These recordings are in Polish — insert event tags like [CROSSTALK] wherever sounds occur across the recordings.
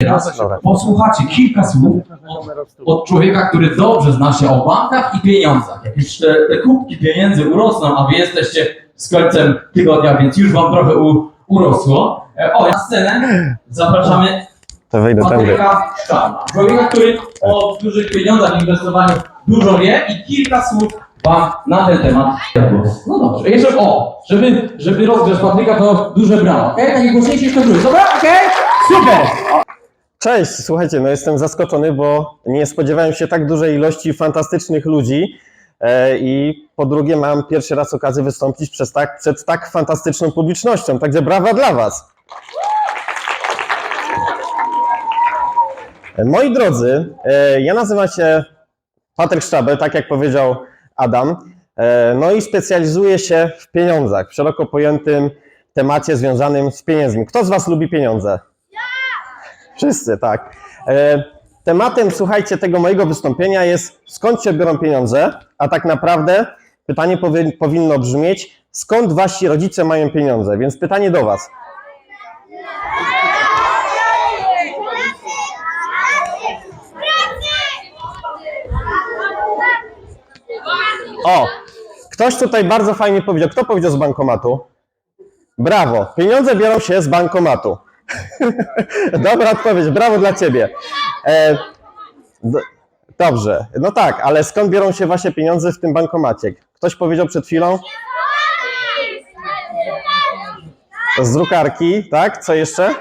Teraz posłuchacie kilka słów od, od człowieka, który dobrze zna się o bankach i pieniądzach. Jak już te, te kubki pieniędzy urosną, a wy jesteście z końcem tygodnia, więc już wam trochę u, urosło. E, O, na scenę zapraszamy To tędy. Patryka Szczarna. Człowieka, który o dużych pieniądzach, inwestowaniu dużo wie i kilka słów wam na ten temat głos. No dobrze, jeszcze o, żeby, żeby rozgrzać Patryka, to duże brawo, okej? Takie głośniejsze jeszcze drugie. Dobra, okej? Super! Cześć, słuchajcie, no jestem zaskoczony, bo nie spodziewałem się tak dużej ilości fantastycznych ludzi e, i po drugie mam pierwszy raz okazję wystąpić przez tak, przed tak fantastyczną publicznością, także brawa dla Was. E, Moi drodzy, e, ja nazywam się Patryk Szczabel, tak jak powiedział Adam, no i specjalizuję się w pieniądzach, w szeroko pojętym temacie związanym z pieniędzmi. Kto z Was lubi pieniądze? Wszyscy, tak. E, Tematem, słuchajcie, tego mojego wystąpienia jest skąd się biorą pieniądze, a tak naprawdę pytanie powi- powinno brzmieć, skąd wasi rodzice mają pieniądze? Więc pytanie do was. O, ktoś tutaj bardzo fajnie powiedział. Kto powiedział z bankomatu? Brawo. Pieniądze biorą się z bankomatu. [LAUGHS] Dobra odpowiedź, brawo dla ciebie. E, dobrze, no tak, ale skąd biorą się wasze pieniądze w tym bankomacie? Ktoś powiedział przed chwilą? Z drukarki, tak? Co jeszcze?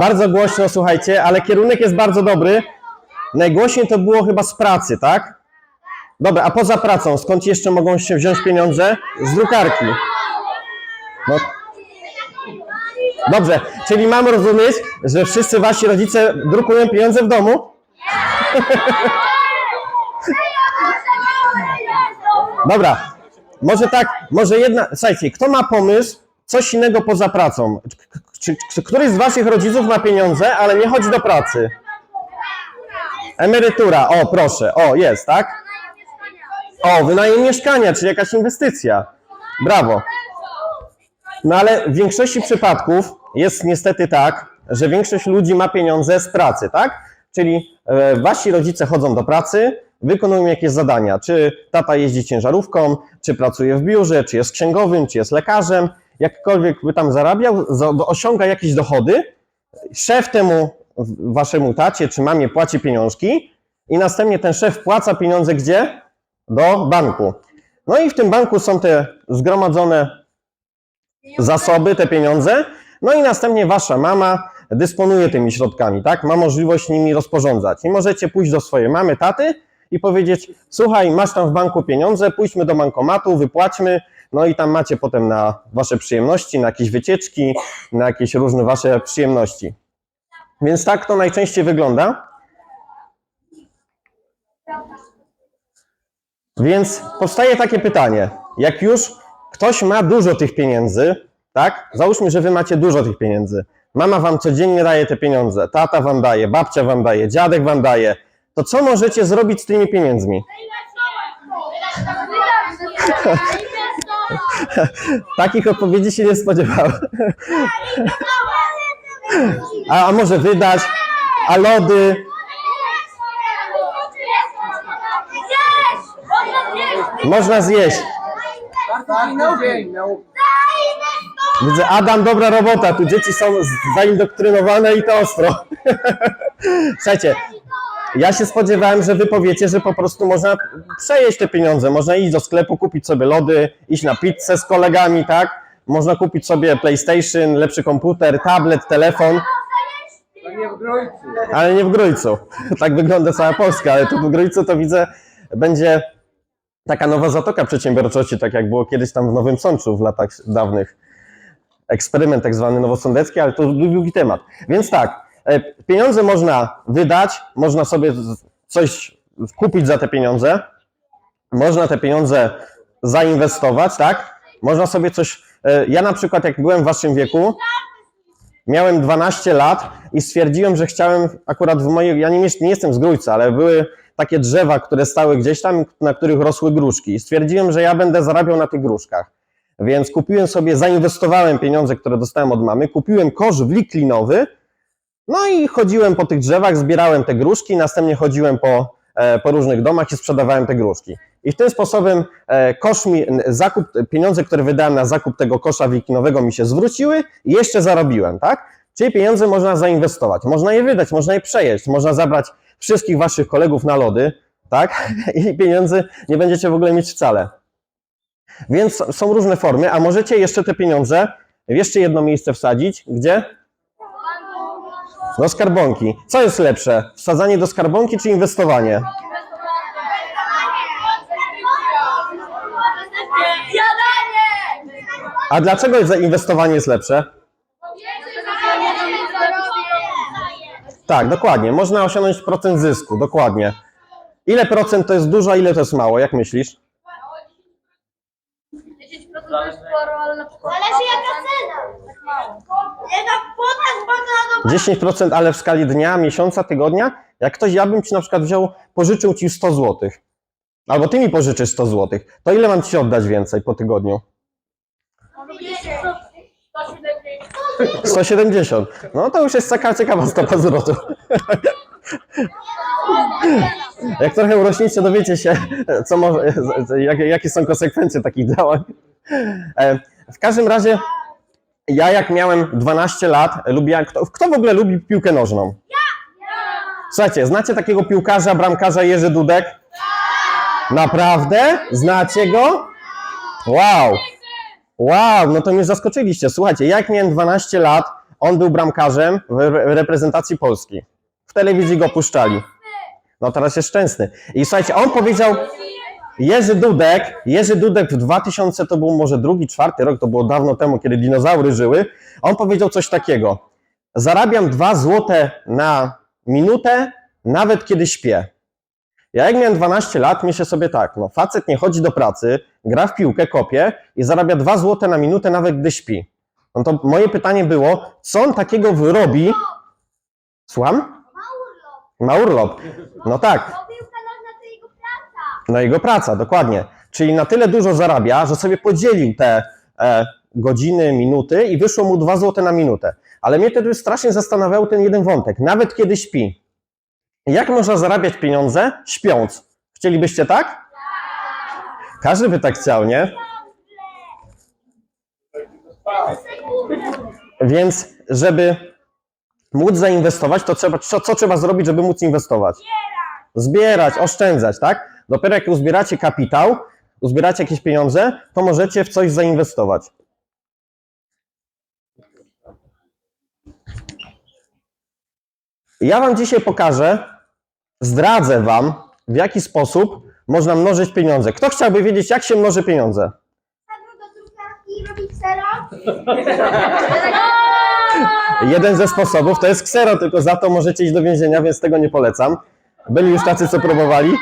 Bardzo głośno, słuchajcie, ale kierunek jest bardzo dobry. Najgłośniej to było chyba z pracy, tak? Dobra, a poza pracą, skąd jeszcze mogą się wziąć pieniądze? Z drukarki. No. Dobrze, czyli mam rozumieć, że wszyscy wasi rodzice drukują pieniądze w domu? Dobra, może tak, może jedna, słuchajcie, kto ma pomysł, coś innego poza pracą? Czy, czy któryś z waszych rodziców ma pieniądze, ale nie chodzi do pracy? Emerytura, o proszę, o jest, tak? O, wynajem mieszkania, czyli jakaś inwestycja. Brawo. No ale w większości przypadków jest niestety tak, że większość ludzi ma pieniądze z pracy, tak? Czyli e, wasi rodzice chodzą do pracy, wykonują jakieś zadania. Czy tata jeździ ciężarówką, czy pracuje w biurze, czy jest księgowym, czy jest lekarzem, jakkolwiek by tam zarabiał, za- osiąga jakieś dochody, szef temu waszemu tacie czy mamie płaci pieniążki i następnie ten szef płaca pieniądze gdzie? Do banku. No i w tym banku są te zgromadzone zasoby, te pieniądze, no i następnie wasza mama dysponuje tymi środkami, tak? Ma możliwość nimi rozporządzać. I możecie pójść do swojej mamy, taty i powiedzieć: Słuchaj, masz tam w banku pieniądze, pójdźmy do bankomatu, wypłaćmy, no i tam macie potem na wasze przyjemności, na jakieś wycieczki, na jakieś różne wasze przyjemności. Więc tak to najczęściej wygląda. Więc powstaje takie pytanie, jak już ktoś ma dużo tych pieniędzy, tak? Załóżmy, że wy macie dużo tych pieniędzy. Mama wam codziennie daje te pieniądze, tata wam daje, babcia wam daje, dziadek wam daje. To co możecie zrobić z tymi pieniędzmi? [LAUGHS] Takich odpowiedzi się nie spodziewałem. [LAUGHS] A, a może wydać? A lody? Można zjeść. Widzę, Adam, dobra robota. Tu dzieci są zaindoktrynowane i to ostro. [LAUGHS] Słuchajcie, ja się spodziewałem, że wy powiecie, że po prostu można przejeść te pieniądze. Można iść do sklepu, kupić sobie lody, iść na pizzę z kolegami, tak? Można kupić sobie PlayStation, lepszy komputer, tablet, telefon. Ale nie w Grójcu. [LAUGHS] Tak wygląda cała Polska, ale tu w Grójcu to widzę, będzie taka nowa zatoka przedsiębiorczości, tak jak było kiedyś tam w Nowym Sączu w latach dawnych. Eksperyment tak zwany nowosądecki, ale to długi temat. Więc tak, e, pieniądze można wydać, można sobie coś kupić za te pieniądze, można te pieniądze zainwestować, tak? Można sobie coś. e, Ja na przykład, jak byłem w waszym wieku, miałem 12 lat i stwierdziłem, że chciałem akurat w mojej. Ja nie, nie jestem z Grójca, ale były takie drzewa, które stały gdzieś tam, na których rosły gruszki. I stwierdziłem, że ja będę zarabiał na tych gruszkach. Więc kupiłem sobie, zainwestowałem pieniądze, które dostałem od mamy, kupiłem kosz wliklinowy, no i chodziłem po tych drzewach, zbierałem te gruszki, następnie chodziłem po, e, po różnych domach i sprzedawałem te gruszki. I tym sposobem e, kosz mi, zakup, pieniądze, które wydałem na zakup tego kosza wiklinowego mi się zwróciły i jeszcze zarobiłem, tak? Czyli pieniądze można zainwestować, można je wydać, można je przejeść, można zabrać wszystkich waszych kolegów na lody, tak? [LAUGHS] I pieniędzy nie będziecie w ogóle mieć wcale. Więc są różne formy, a możecie jeszcze te pieniądze w jeszcze jedno miejsce wsadzić. Gdzie? Do skarbonki. Co jest lepsze? Wsadzanie do skarbonki czy inwestowanie? A dlaczego zainwestowanie jest lepsze? Tak, dokładnie. Można osiągnąć procent zysku, dokładnie. Ile procent to jest dużo, a ile to jest mało? Jak myślisz? 10% to jest sporo, ale na przykład... Zależy jaka cena. Tak mało. Jaka kwota jest bardzo 10%, ale w skali dnia, miesiąca, tygodnia? Jak ktoś, ja bym ci na przykład wziął, pożyczył ci 100 zł, albo ty mi pożyczysz 100 zł, to ile mam ci oddać więcej po tygodniu? 170. No to już jest taka ciekawa stopa zwrotu. Jak trochę urośniecie, dowiecie się, co może, jakie, są konsekwencje takich działań. E, W każdym razie, ja jak miałem 12 lat, lubiłem, kto, kto w ogóle lubi piłkę nożną? Słuchajcie, znacie takiego piłkarza, bramkarza Jerzy Dudek? Naprawdę? Znacie go? Wow! Wow, no to mnie zaskoczyliście. Słuchajcie, jak miałem 12 lat, on był bramkarzem w re- reprezentacji Polski. W telewizji go puszczali. No teraz jest szczęsny. I słuchajcie, on powiedział, Jerzy Dudek, Jerzy Dudek w 2000 to był może drugi, czwarty rok, to było dawno temu, kiedy dinozaury żyły. On powiedział coś takiego. Zarabiam 2 złote na minutę, nawet kiedy śpię. Ja jak miałem 12 lat, myślę sobie tak, no facet nie chodzi do pracy, gra w piłkę, kopie i zarabia 2 złote na minutę, nawet gdy śpi. No to moje pytanie było, co on takiego wyrobi? Słucham? Ma urlop. No tak, Piłka nożna to jego praca. no jego praca, dokładnie. Czyli na tyle dużo zarabia, że sobie podzielił te e, godziny, minuty i wyszło mu 2 zł na minutę. Ale mnie wtedy strasznie zastanawiał ten jeden wątek. Nawet kiedy śpi. Jak można zarabiać pieniądze śpiąc? Chcielibyście tak? Każdy by tak chciał, nie? Więc, żeby móc zainwestować, to trzeba, co, co trzeba zrobić, żeby móc inwestować? Zbierać, oszczędzać, tak? Dopiero jak uzbieracie kapitał, uzbieracie jakieś pieniądze, to możecie w coś zainwestować. Ja Wam dzisiaj pokażę, zdradzę Wam, w jaki sposób można mnożyć pieniądze. Kto chciałby wiedzieć, jak się mnoży pieniądze? I robić sera. [LAUGHS] Jeden ze sposobów to jest ksero, tylko za to możecie iść do więzienia, więc tego nie polecam. Byli już tacy, co próbowali.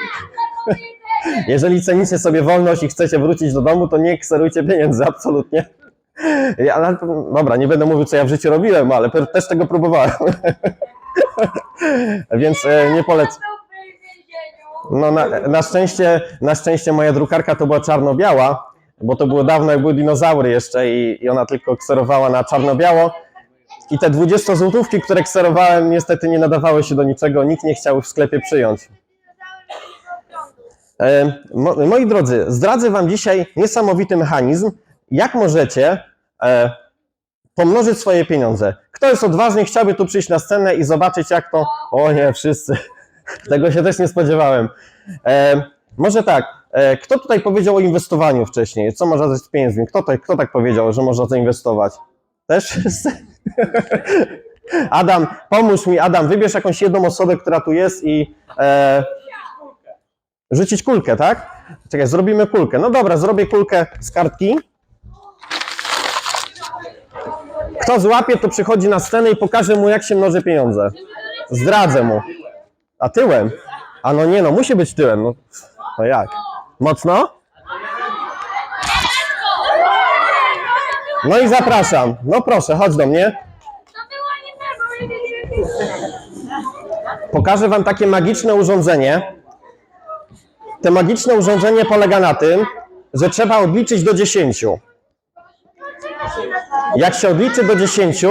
[LAUGHS] Jeżeli cenicie sobie wolność i chcecie wrócić do domu, to nie kserujcie pieniędzy, absolutnie. Ja, dobra, nie będę mówił, co ja w życiu robiłem, ale też tego próbowałem. [LAUGHS] [LAUGHS] Więc e, nie polecam. No na, na, szczęście, na szczęście moja drukarka to była czarno-biała, bo to było dawno, jak były dinozaury jeszcze i, i ona tylko kserowała na czarno-biało. I te 20 złotówki, które kserowałem, niestety nie nadawały się do niczego, nikt nie chciał w sklepie przyjąć. E, mo, moi drodzy, zdradzę Wam dzisiaj niesamowity mechanizm, jak możecie e, pomnożyć swoje pieniądze. Kto jest odważny, chciałby tu przyjść na scenę i zobaczyć, jak to. O nie, wszyscy. [LAUGHS] Tego się też nie spodziewałem. E, może tak, e, kto tutaj powiedział o inwestowaniu wcześniej? Co można zrobić z pieniędzmi? Kto, to, kto tak powiedział, że można zainwestować? Też wszyscy? [LAUGHS] Adam, pomóż mi, Adam, wybierz jakąś jedną osobę, która tu jest i e, rzucić kulkę, tak? Czekaj, zrobimy kulkę. No dobra, zrobię kulkę z kartki. Kto złapie, to przychodzi na scenę i pokaże mu, jak się mnoży pieniądze. Zdradzę mu. A tyłem? A no nie no, musi być tyłem. No, no jak? Mocno? No i zapraszam. No proszę, chodź do mnie. Pokażę Wam takie magiczne urządzenie. To magiczne urządzenie polega na tym, że trzeba odliczyć do 10. Jak się odliczy do 10,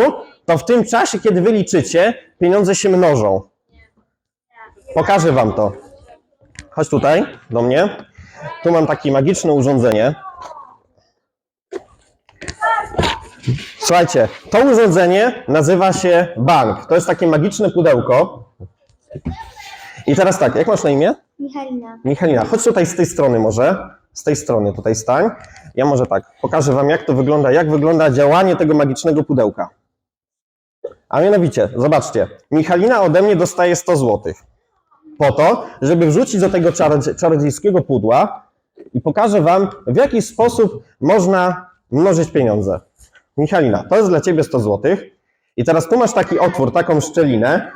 to w tym czasie, kiedy wy liczycie, pieniądze się mnożą. Pokażę wam to. Chodź tutaj, do mnie. Tu mam takie magiczne urządzenie. Słuchajcie, to urządzenie nazywa się bank. To jest takie magiczne pudełko. I teraz tak, jak masz na imię? Michalina. Michalina, chodź tutaj z tej strony może. Z tej strony tutaj stań. Ja może tak, pokażę wam jak to wygląda, jak wygląda działanie tego magicznego pudełka. A mianowicie, zobaczcie, Michalina ode mnie dostaje 100 zł. Po to, żeby wrzucić do tego czarodzie- czarodziejskiego pudła i pokażę wam, w jaki sposób można mnożyć pieniądze. Michalina, to jest dla ciebie 100 zł. I teraz tu masz taki otwór, taką szczelinę.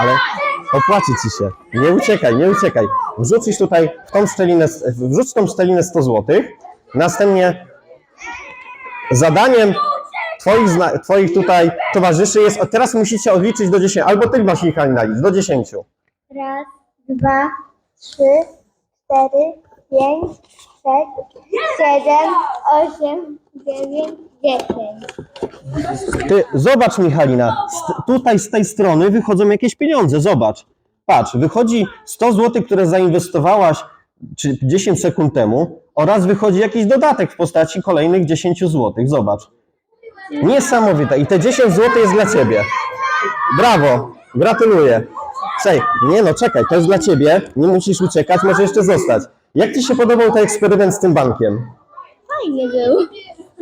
Ale opłaci ci się. Nie uciekaj, nie uciekaj. Wrzucisz tutaj w tą szczelinę, wrzuć tą szczelinę 100 zł. Następnie zadaniem twoich, twoich tutaj towarzyszy jest, teraz musicie odliczyć do 10, albo ty masz Michalina licz, do 10. Raz, dwa, trzy, cztery, pięć, sześć, siedem, osiem, dziewięć, dziesięć. Ty, zobacz Michalina, z, tutaj z tej strony wychodzą jakieś pieniądze, zobacz. Patrz, wychodzi 100 zł, które zainwestowałaś czy 10 sekund temu oraz wychodzi jakiś dodatek w postaci kolejnych 10 zł, zobacz. Niesamowite i te 10 zł jest dla Ciebie. Brawo, gratuluję. Słuchaj, nie no, czekaj, to jest dla Ciebie, nie musisz uciekać, może jeszcze zostać. Jak Ci się podobał ten eksperyment z tym bankiem? Fajnie był.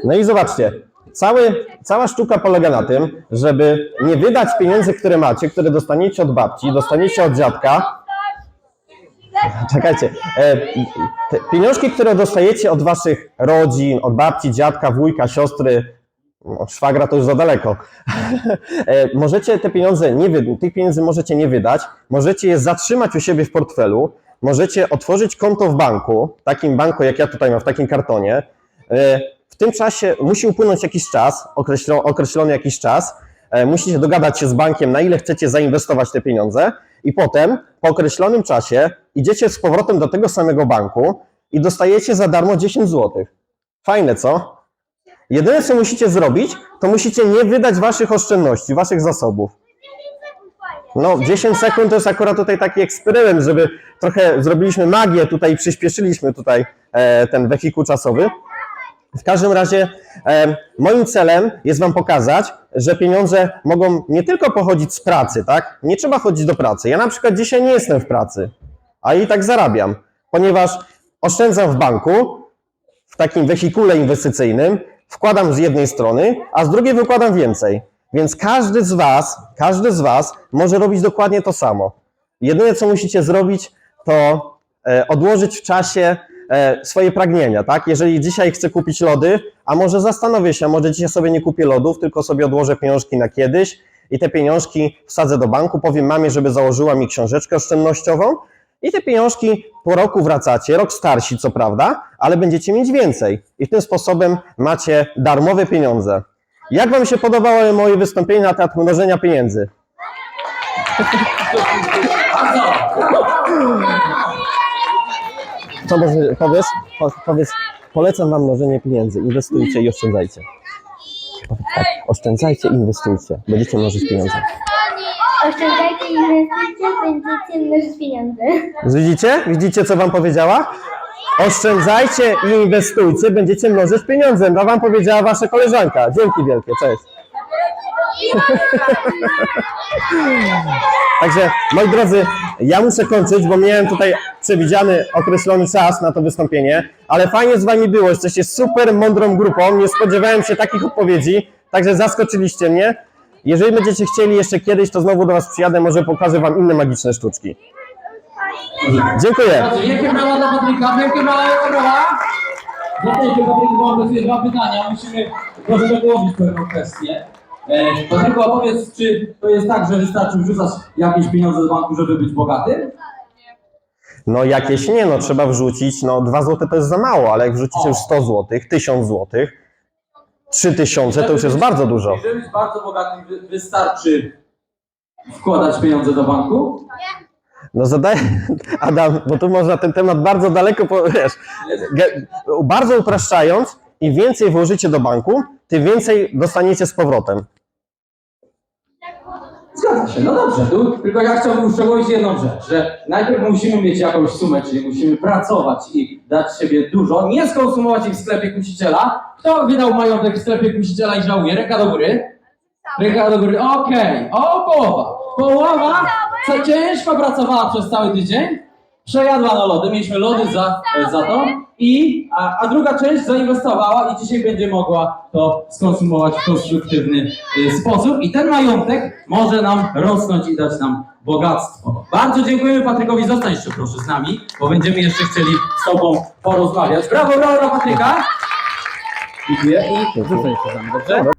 No i zobaczcie, cały, cała sztuka polega na tym, żeby nie wydać pieniędzy, które macie, które dostaniecie od babci, dostaniecie od dziadka. Czekajcie, e, te pieniążki, które dostajecie od waszych rodzin, od babci, dziadka, wujka, siostry, szwagra to już za daleko. [LAUGHS] E, możecie te pieniądze nie wy, tych pieniędzy możecie nie wydać, możecie je zatrzymać u siebie w portfelu, możecie otworzyć konto w banku, takim banku jak ja tutaj mam, w takim kartonie. E, W tym czasie musi upłynąć jakiś czas, określo, określony jakiś czas. E, Musicie dogadać się z bankiem, na ile chcecie zainwestować te pieniądze, i potem po określonym czasie idziecie z powrotem do tego samego banku i dostajecie za darmo 10 zł. Fajne, co? Jedyne, co musicie zrobić, to musicie nie wydać waszych oszczędności, waszych zasobów. No, 10 sekund to jest akurat tutaj taki eksperyment, żeby trochę zrobiliśmy magię tutaj, przyspieszyliśmy tutaj e, ten wehikuł czasowy. W każdym razie e, moim celem jest Wam pokazać, że pieniądze mogą nie tylko pochodzić z pracy, tak? Nie trzeba chodzić do pracy. Ja na przykład dzisiaj nie jestem w pracy, a i tak zarabiam, ponieważ oszczędzam w banku, w takim wehikule inwestycyjnym, wkładam z jednej strony, a z drugiej wykładam więcej. Więc każdy z Was, każdy z Was może robić dokładnie to samo. Jedyne, co musicie zrobić, to e, odłożyć w czasie e, swoje pragnienia, tak? Jeżeli dzisiaj chcę kupić lody, a może zastanowię się, może dzisiaj sobie nie kupię lodów, tylko sobie odłożę pieniążki na kiedyś i te pieniążki wsadzę do banku, powiem mamie, żeby założyła mi książeczkę oszczędnościową i te pieniążki po roku wracacie, rok starsi co prawda, ale będziecie mieć więcej i tym sposobem macie darmowe pieniądze. Jak Wam się podobało moje wystąpienie na temat mnożenia pieniędzy? Co może powiesz? Po, powiedz, polecam Wam mnożenie pieniędzy. Inwestujcie i oszczędzajcie. Tak, oszczędzajcie i inwestujcie. Będziecie mnożyć pieniądze. Oszczędzajcie inwestycje, będziecie mnożyć pieniądze. Widzicie? Widzicie, co Wam powiedziała? Oszczędzajcie i inwestujcie, będziecie mnożyć pieniądze. To Wam powiedziała Wasza koleżanka. Dzięki wielkie, cześć. [LAUGHS] Także, moi drodzy, ja muszę kończyć, bo miałem tutaj przewidziany określony czas na to wystąpienie, ale fajnie z Wami było. Jesteście super mądrą grupą. Nie spodziewałem się takich odpowiedzi, także zaskoczyliście mnie. Jeżeli będziecie chcieli jeszcze kiedyś, to znowu do Was przyjadę, może pokażę Wam inne magiczne sztuczki. Dziękuję. Brawa dla Patryka, wielkie brawa, wielkie brawa. Zatem Patryk mam do Ciebie dwa pytania, musimy troszkę dołożyć pewną kwestię. E, Patryku, a powiedz, czy to jest tak, że wystarczy wrzucać jakieś pieniądze do banku, żeby być bogatym? No jakieś nie, no trzeba wrzucić, no 2 zł to jest za mało, ale jak wrzucicie już 100 zł, 1000 zł, 3000 to już jest bardzo dużo. Żeby być bardzo bogatym, wy- wystarczy wkładać pieniądze do banku? No zadaję, [LAUGHS] Adam, bo tu można ten temat bardzo daleko, wiesz, bardzo upraszczając, im więcej włożycie do banku, tym więcej dostaniecie z powrotem. Zgadza się, no dobrze, tu, tylko ja chciałbym uszczegółowić jedną rzecz, że najpierw musimy mieć jakąś sumę, czyli musimy pracować i dać siebie dużo, nie skonsumować ich w sklepie kusiciela. Kto wydał majątek w sklepie kusiciela i żałuje? Ręka do góry. Ręka do góry, okej, o połowa. Połowa, co ciężko pracowała przez cały tydzień, przejadła na lody, mieliśmy lody za, za to i, a, a druga część zainwestowała i dzisiaj będzie mogła to skonsumować w konstruktywny y, sposób i ten majątek może nam rosnąć i dać nam bogactwo. Bardzo dziękujemy Patrykowi, zostań jeszcze proszę z nami, bo będziemy jeszcze chcieli z Tobą porozmawiać. Brawo, brawo Patryka! Dziękuję i zostań z nami, dobrze?